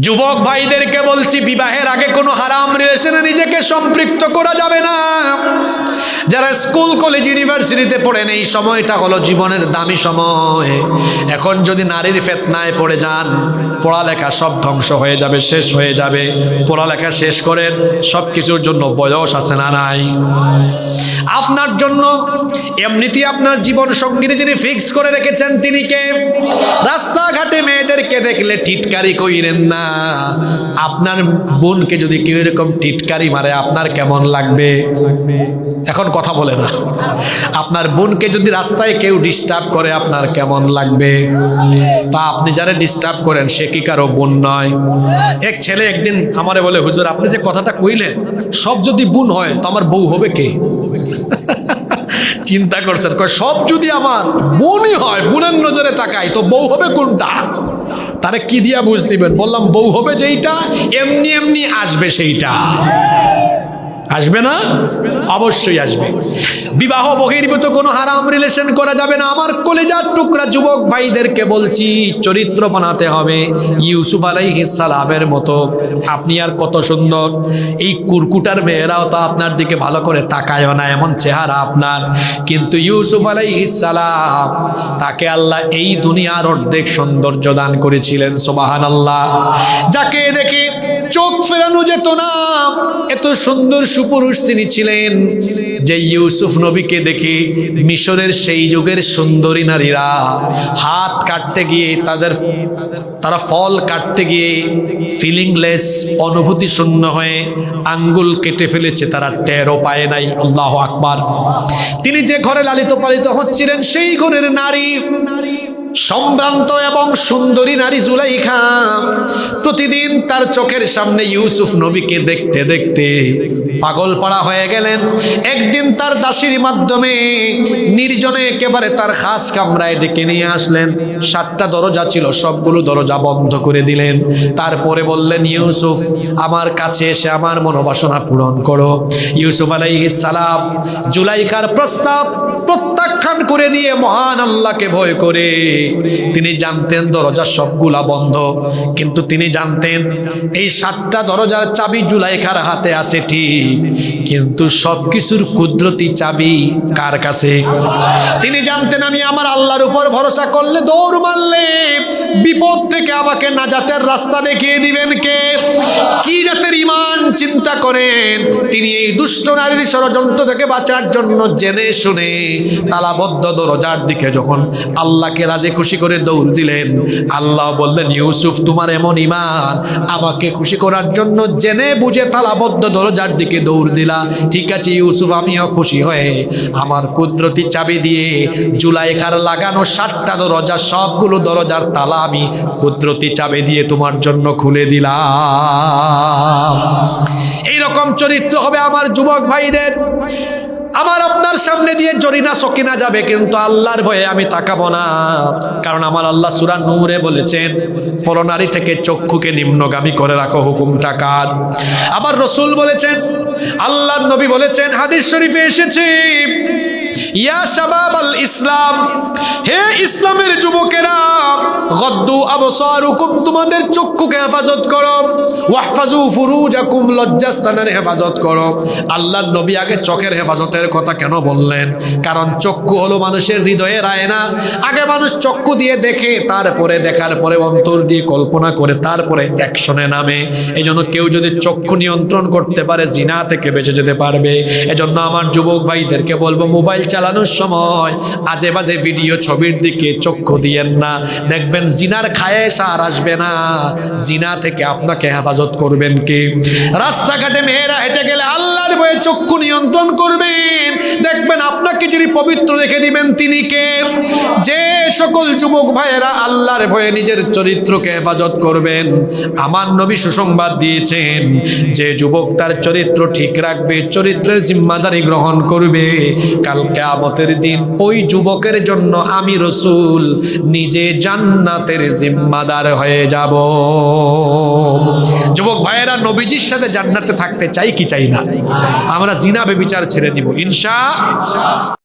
যুবক ভাইদেরকে বলছি, বিবাহের আগে কোনো হারাম রিলেশনে নিজেকে সম্পৃক্ত করা যাবে না। যারা স্কুল, কলেজ, ইউনিভার্সিটিতে পড়েন, এই সময়টা হলো জীবনের দামি সময়। এখন যদি নারীর ফেতনায় পড়ে যান, পড়ালেখা সব ধ্বংস হয়ে যাবে, শেষ হয়ে যাবে। পড়ালেখা শেষ করেন সব কিছুর জন্য বয়স আছে না নাই? আপনার জন্য এমনিতেই আপনার জীবন সঙ্গীতে যিনি ফিক্সড করে রেখেছেন, তিনি কে? রাস্তাঘাটে মেয়েদেরকে দেখলে টিটকারি কইরেন না। আপনার বোনকে যদি কেউ এরকম টিটকারি মারে, আপনার কেমন লাগবে? এখন কথা বলে না। আপনার বোনকে যদি রাস্তায় কেউ ডিস্টার্ব করে, আপনার কেমন লাগবে? তা আপনি যারা ডিস্টার্ব করেন, সে কি কারও বোন নয়? এক ছেলে একদিন আমারে বলে, হুজুর, আপনি যে কথাটা কইলেন, সব যদি বোন হয়, তো আমার বউ হবে কে? চিন্তা করছেন, কয়, সব যদি আমার বোনই হয়, বোনের নজরে তাকাই, তো বউ হবে কোনটা? তারে কি দিয়া বুঝ দিবেন? বললাম, বউ হবে যেইটা, এমনি এমনি আসবে সেইটা। আসবে না? অবশ্যই আসবে। বিবাহ বহির্ভূত কোনো হারাম রিলেশন করা যাবে না। আমার কলেজার টুকরা যুবক ভাইদেরকে বলছি, চরিত্র বানাতে হবে ইউসুফ সালামের মতো। আপনি আর কত সুন্দর। এই কুরকুটার মেয়েরাও তো আপনার দিকে ভালো করে তাকায়ও না, এমন চেহারা আপনার। কিন্তু ইউসুফ সালাম, তাকে আল্লাহ এই দুনিয়ার অর্ধেক সৌন্দর্য দান করেছিলেন সোবাহান আল্লাহ যাকে দেখে চোখ যেত না। এত সুন্দর সুপুরুষ তিনি ছিলেন যে ইউসুফ নবীকে দেখে মিশরের সেই যুগের সুন্দরী নারীরা হাত কাটতে গিয়ে তাদের, তারা ফল কাটতে গিয়ে ফিলিংলেস অনুভূতি শূন্য হয়ে আঙ্গুল কেটে ফেলেছে, তারা টেরও পায় নাই, আল্লাহ আকবার। তিনি যে ঘরে লালিত পালিত হচ্ছিলেন, সেই ঘরের নারী সম্ভ্রান্ত এবং সুন্দরী নারী জুলাইখা প্রতিদিন তার চোখের সামনে ইউসুফ নবীকে দেখতে দেখতে পাগল পাড়া হয়ে গেলেন। একদিন তার দাসির মাধ্যমে নির্জনে একেবারে তার খাস কামরায় ডেকে নিয়ে আসলেন। সাতটা দরজা ছিল, সবগুলো দরজা বন্ধ করে দিলেন। তারপরে বললেন, ইউসুফ, আমার কাছে এসে আমার মনোবাসনা পূরণ করো। ইউসুফ সালাম জুলাইখার প্রস্তাব প্রত্যাখ্যান করে দিয়ে মহান আল্লাহকে ভয় করে। তিনি জানতেন দরজা সবগুলা বন্ধ, কিন্তু তিনি জানতেন এই সাতটা দরজার চাবি জুলাইখার হাতে আছে ঠিক, কিন্তু সবকিছুর কুদরতি চাবি কার কাছে? তিনি জানতেন আমি আমার আল্লাহর উপর ভরসা করলে দৌড় মারলে বিপদ থেকে আমাকে নাজাতের রাস্তা দেখিয়ে দিবেন কে? কি জাতের ইমান চিন্তা করেন। তিনি এই দুষ্ট নারীর ষড়যন্ত্র থেকে বাঁচার জন্য জেনে শুনে তালাবদ্ধ দরজার দিকে যখন আল্লাহকে রাজি খুশি করে দৌড় দিলেন, আল্লাহ বললেন, ইউসুফ, তোমার এমন ইমান আমাকে খুশি করার জন্য জেনে বুঝে তালাবদ্ধ দরজার দিকে দৌড় দিলা। ঠিক আছে, ইউসুফ, আমিও খুশি হয়ে আমার কুদরতি চাবি দিয়ে জুলাইখার লাগানো সাতটা দরজা, সবগুলো দরজার তালা আমি কুদরতি চাবে দিয়ে তোমার জন্য খুলে দিলাম। এইরকম চরিত্র হবে আমার যুবক ভাইদের। আমার আপনার সামনে দিয়ে জরিনা সকিনা যাবে, কিন্তু আল্লাহর ভয়ে আমি তাকাবো না। কারণ আমার আল্লাহ সুরা নূরে বলেছেন পরনারী থেকে চক্ষুকে নিম্নগামী করে রাখো হুকুম টাকার আবার রসুল বলেছেন, আল্লাহর নবী বলেছেন, হাদিস শরীফে এসেছে ইয়া শাবাব আল ইসলাম, হে ইসলামের যুবকেরা, গদ্দু আবসারুকুম, তোমাদের চক্ষুকে হেফাজত করো। ওয়াহফাজু ফুরুজাকুম, লজ্জাস্থানের হেফাজত করো। আল্লাহর নবী আগে চোখের হেফাজতের কথা কেন বললেন? কারণ চক্ষু হলো মানুষের হৃদয়ের আয়না। আগে মানুষ চক্ষু দিয়ে দেখে, তারপরে দেখার পরে অন্তর দিয়ে কল্পনা করে, তারপরে অ্যাকশনে নামে। এজন্য কেউ যদি চক্ষু নিয়ন্ত্রণ করতে পারে, জিনা থেকে বেঁচে যেতে পারবে। এজন্য আমার যুবক ভাইদেরকে বলব, মোবাইল চালানোর সময় আজে বাজে ভিডিও ছবির দিকে চক্ষু দিয়েন না। দেখবেন জিনার খায়েশ আর আসবে না। জিনা থেকে আপনাকে হেফাজত করবেন কি? রাস্তাঘাটে মেয়েরা হেঁটে গেলে আল্লাহর বয়ে চক্ষু নিয়ন্ত্রণ করবেন। দেখবেন আপনাকে যিনি পবিত্র রেখে দিবেন তিনি কে? যে সকল যুবক ভাইয়েরা আল্লাহর ভয়ে নিজের চরিত্রকে হেফাজত করবেন। আমার নবী সুসংবাদ দিয়েছেন, যে যুবক তার চরিত্র ঠিক রাখবে, চরিত্রের জিম্মাদারি গ্রহণ করবে। কাল কেয়ামতের দিন ওই যুবকের জন্য আমি রসুল নিজে জান্নাতের জিম্মাদার হয়ে যাব। যুবক ভাইয়েরা, নবীজির সাথে জান্নাতে থাকতে চাই কি চাই না? আমরা জিনা বেবিচার ছেড়ে দিব, ইনশা